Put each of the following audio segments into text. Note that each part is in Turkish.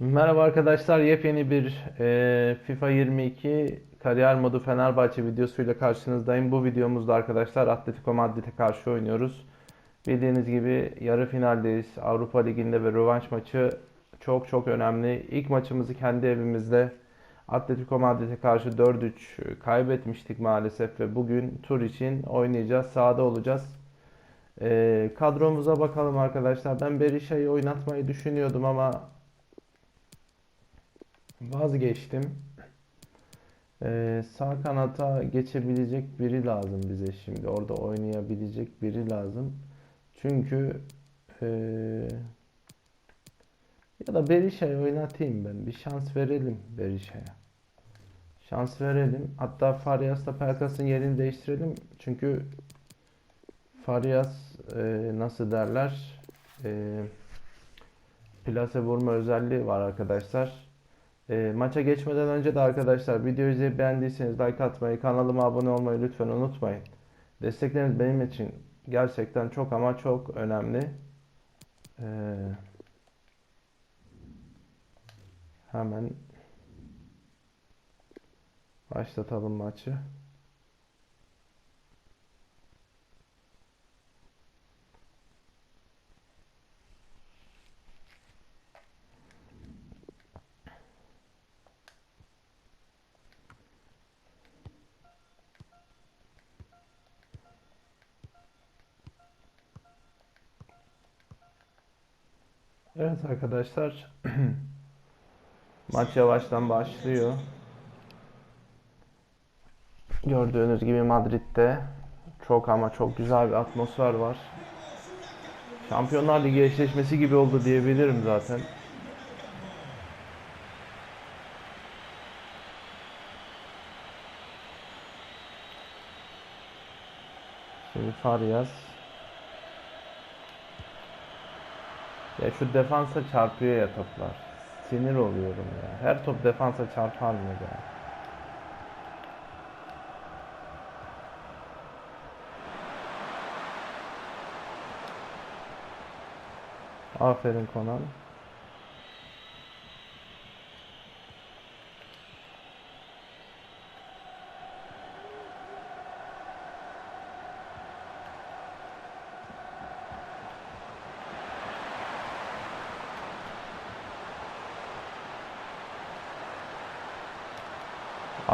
Merhaba arkadaşlar, yepyeni bir e, FIFA 22 kariyer modu Fenerbahçe videosuyla karşınızdayım. Bu videomuzda arkadaşlar Atletico Madrid'e karşı oynuyoruz. Bildiğiniz gibi yarı finaldeyiz. Avrupa Ligi'nde ve rövanş maçı çok çok önemli. İlk maçımızı kendi evimizde Atletico Madrid'e karşı 4-3 kaybetmiştik maalesef ve bugün tur için oynayacağız. Sahada olacağız. E, kadromuza bakalım arkadaşlar. Ben Berisha'yı oynatmayı düşünüyordum ama Vazgeçtim. Ee, sağ kanata geçebilecek biri lazım bize şimdi. Orada oynayabilecek biri lazım. Çünkü ee, ya da Berisha'yı oynatayım ben. Bir şans verelim Berisha'ya. Şans verelim. Hatta Farias'la Pelkas'ın yerini değiştirelim. Çünkü Farias ee, nasıl derler? Ee, plase vurma özelliği var arkadaşlar. E, maça geçmeden önce de arkadaşlar videoyu izleyip beğendiyseniz like atmayı, kanalıma abone olmayı lütfen unutmayın. Destekleriniz benim için gerçekten çok ama çok önemli. E, hemen başlatalım maçı. Evet arkadaşlar. Maç yavaştan başlıyor. Gördüğünüz gibi Madrid'de çok ama çok güzel bir atmosfer var. Şampiyonlar Ligi eşleşmesi gibi oldu diyebilirim zaten. Şimdi Farias Ya şu defansa çarpıyor ya toplar. Sinir oluyorum ya. Her top defansa çarpar mı ya? Aferin Konan.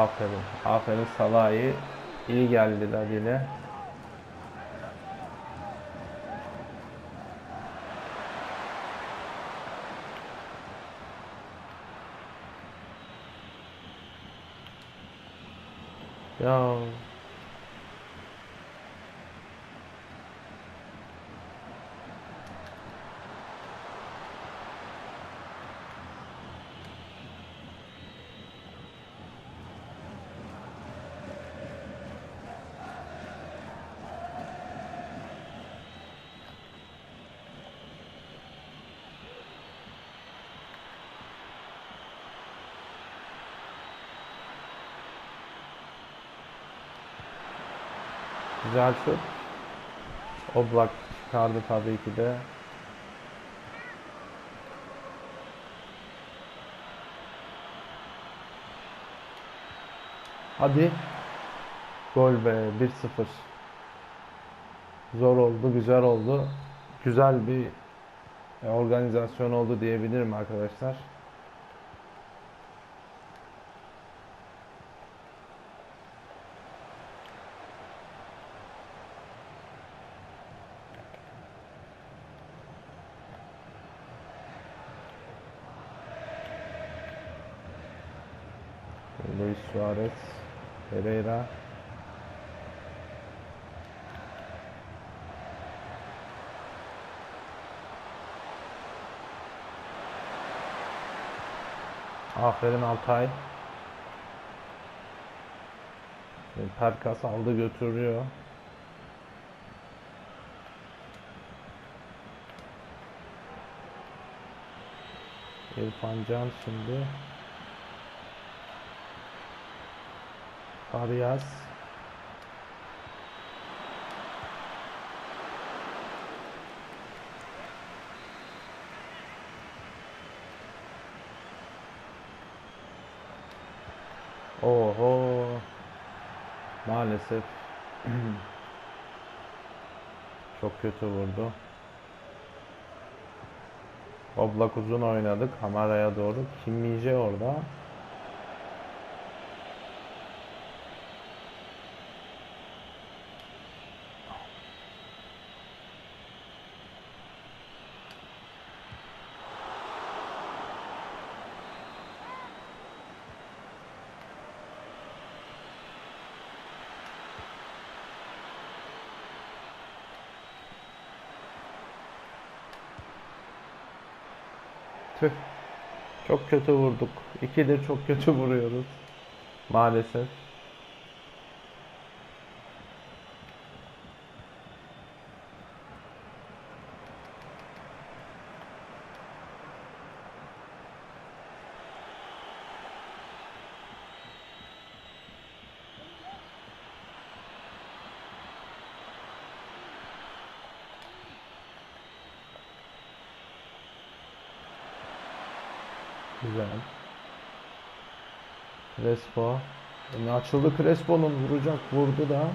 Aferin. Aferin Salah'ı iyi geldiler yine. Ya güzel şut. Oblak çıkardı tabii ki de. Hadi. Gol be 1-0. Zor oldu, güzel oldu. Güzel bir e, organizasyon oldu diyebilirim arkadaşlar. Luis Suarez, Pereira. Aferin Altay. Perkas aldı götürüyor. İrfan Can şimdi. Abi yaz. Oho. Maalesef. Çok kötü vurdu. Oblak uzun oynadık. Kameraya doğru. Kim orada? Çok kötü vurduk. İkidir çok kötü vuruyoruz. Maalesef. Güzel. Crespo. Önü açıldı Crespo'nun vuracak vurdu da.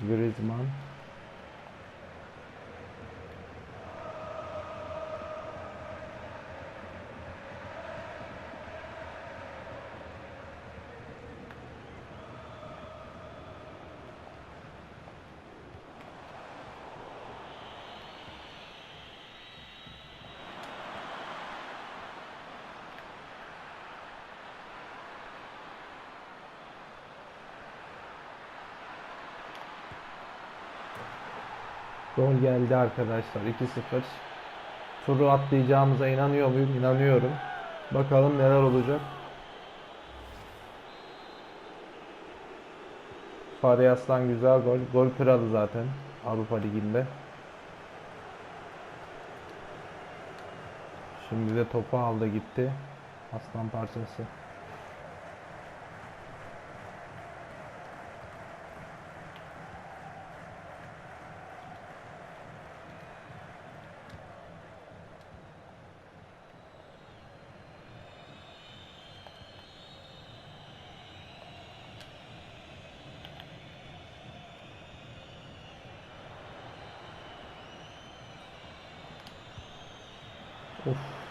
Griezmann. Gol geldi arkadaşlar 2-0. Turu atlayacağımıza inanıyor muyum? İnanıyorum. Bakalım neler olacak. Fahri Aslan güzel gol. Gol kralı zaten Avrupa Ligi'nde. Şimdi de topu aldı gitti. Aslan parçası. Of.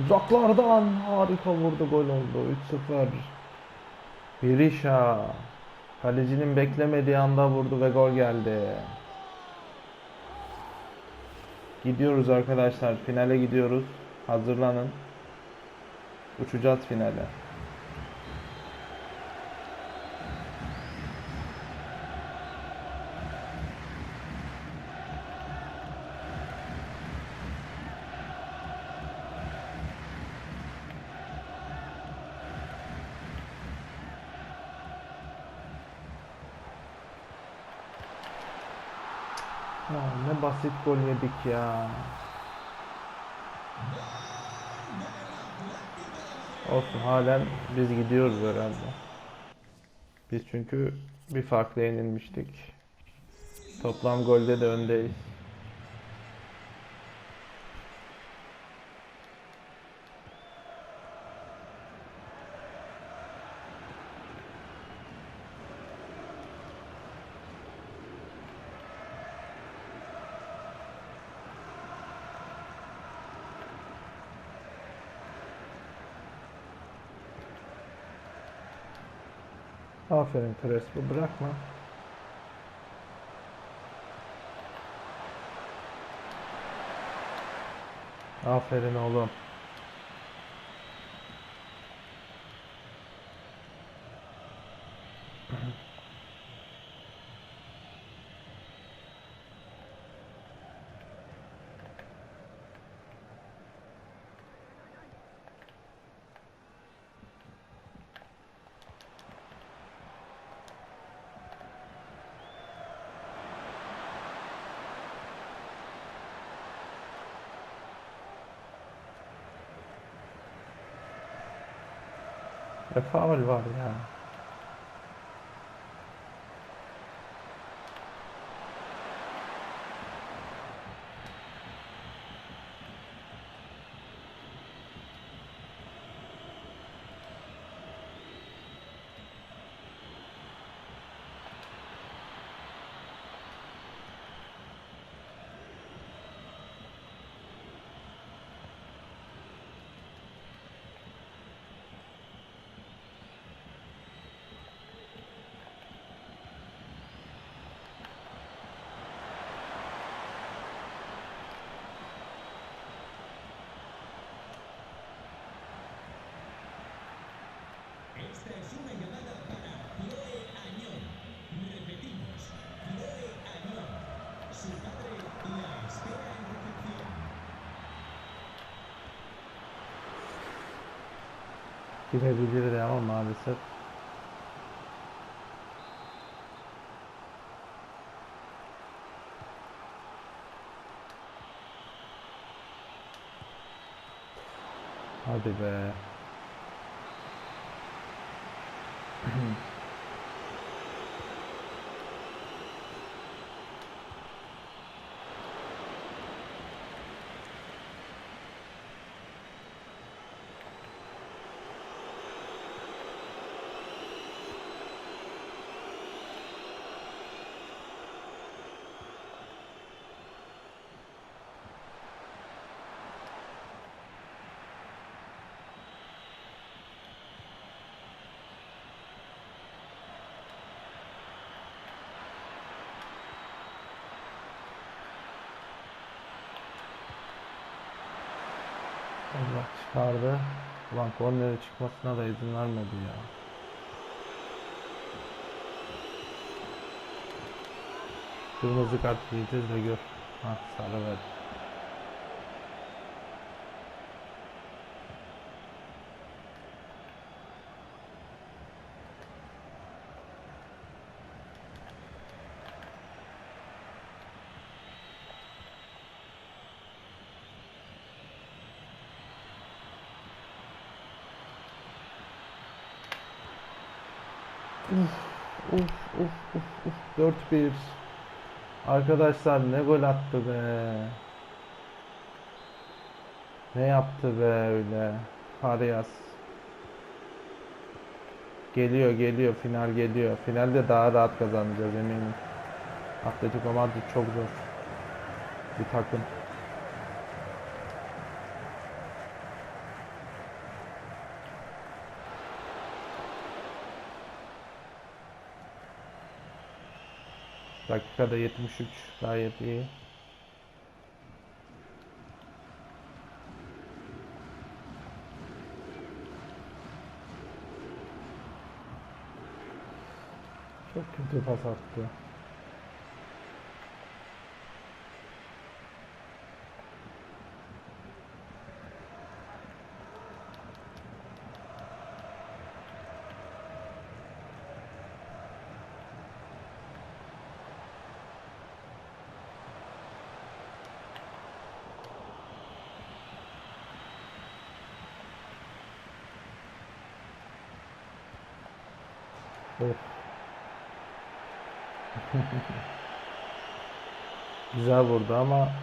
Uzaklardan harika vurdu gol oldu. 3-0. Berisha. Kalecinin beklemediği anda vurdu ve gol geldi. Gidiyoruz arkadaşlar. Finale gidiyoruz. Hazırlanın. Uçacağız finale. Basit gol yedik ya. Olsun halen biz gidiyoruz herhalde. Biz çünkü bir farkla yenilmiştik. Toplam golde de öndeyiz. Aferin Crespo bırakma. Aferin oğlum. Ne faul var ya. Girebilirdi ama maalesef. Hadi be. Allah çıkardı. Ulan kornere çıkmasına da izin vermedi ya. Kırmızı kart yiyeceğiz de gör. Ha sarı ver. Uf uf uf uf 4-1. Arkadaşlar ne gol attı be. Ne yaptı be öyle. Farias. Geliyor geliyor final geliyor. Finalde daha rahat kazanacağız eminim. Atletico Madrid çok zor. Bir takım. Dakikada 73 gayet iyi. Çok kötü pas attı. Güzel vurdu ama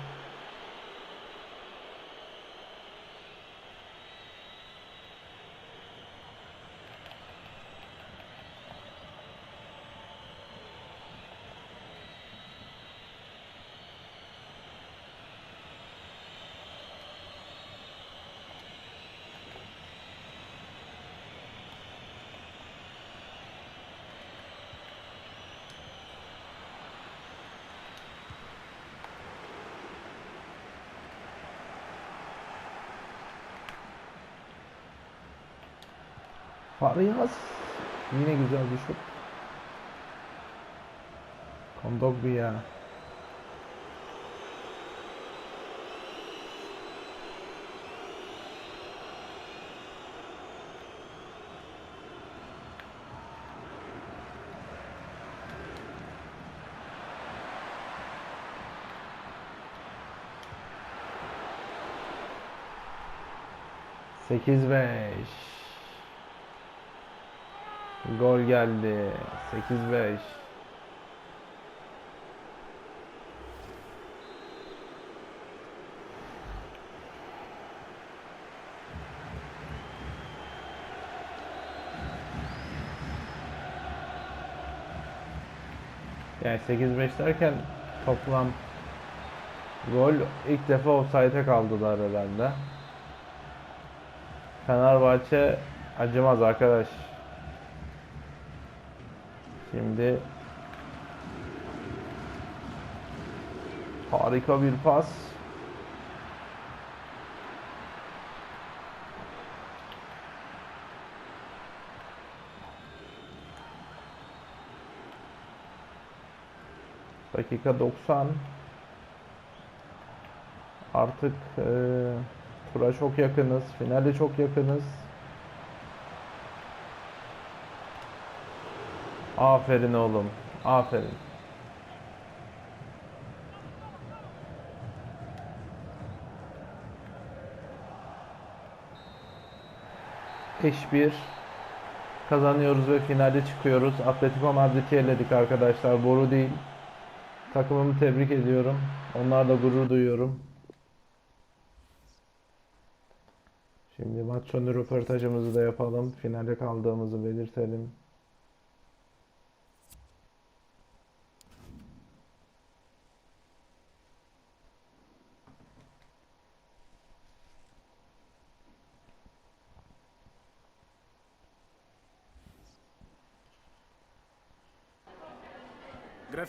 Farias. Yine güzel bir şut. Kondogbia. Sekiz beş. Gol geldi. Sekiz beş. Yani 8-5 derken toplam gol ilk defa offside'e kaldılar herhalde. Fenerbahçe acımaz arkadaş. Şimdi harika bir pas. Dakika 90. Artık e, tura çok yakınız. Finale çok yakınız. Aferin oğlum. Aferin. Eş bir kazanıyoruz ve finale çıkıyoruz. Atletico Madrid'i eledik arkadaşlar. Boru değil. Takımımı tebrik ediyorum. Onlarla gurur duyuyorum. Şimdi maç sonu röportajımızı da yapalım. Finale kaldığımızı belirtelim.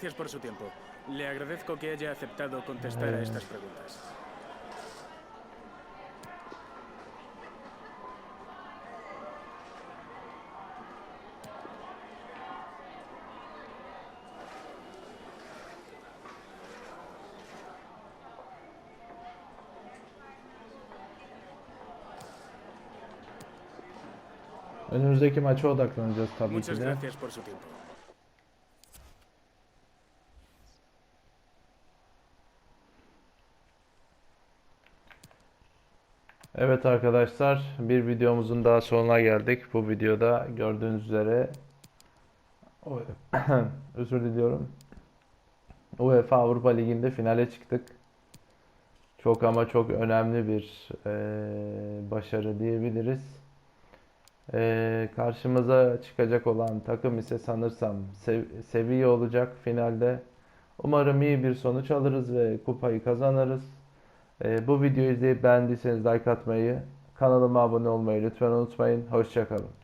Gracias por su tiempo. Le agradezco que haya aceptado contestar a estas preguntas. Önümüzdeki maça odaklanacağız tabii Muchas ki de. gracias por su tiempo. Evet arkadaşlar, bir videomuzun daha sonuna geldik. Bu videoda gördüğünüz üzere özür diliyorum. UEFA Avrupa Ligi'nde finale çıktık. Çok ama çok önemli bir eee, başarı diyebiliriz. Eee, karşımıza çıkacak olan takım ise sanırsam Sev- Sevilla olacak finalde. Umarım iyi bir sonuç alırız ve kupayı kazanırız. Ee, bu videoyu izleyip beğendiyseniz like atmayı, kanalıma abone olmayı lütfen unutmayın. Hoşçakalın.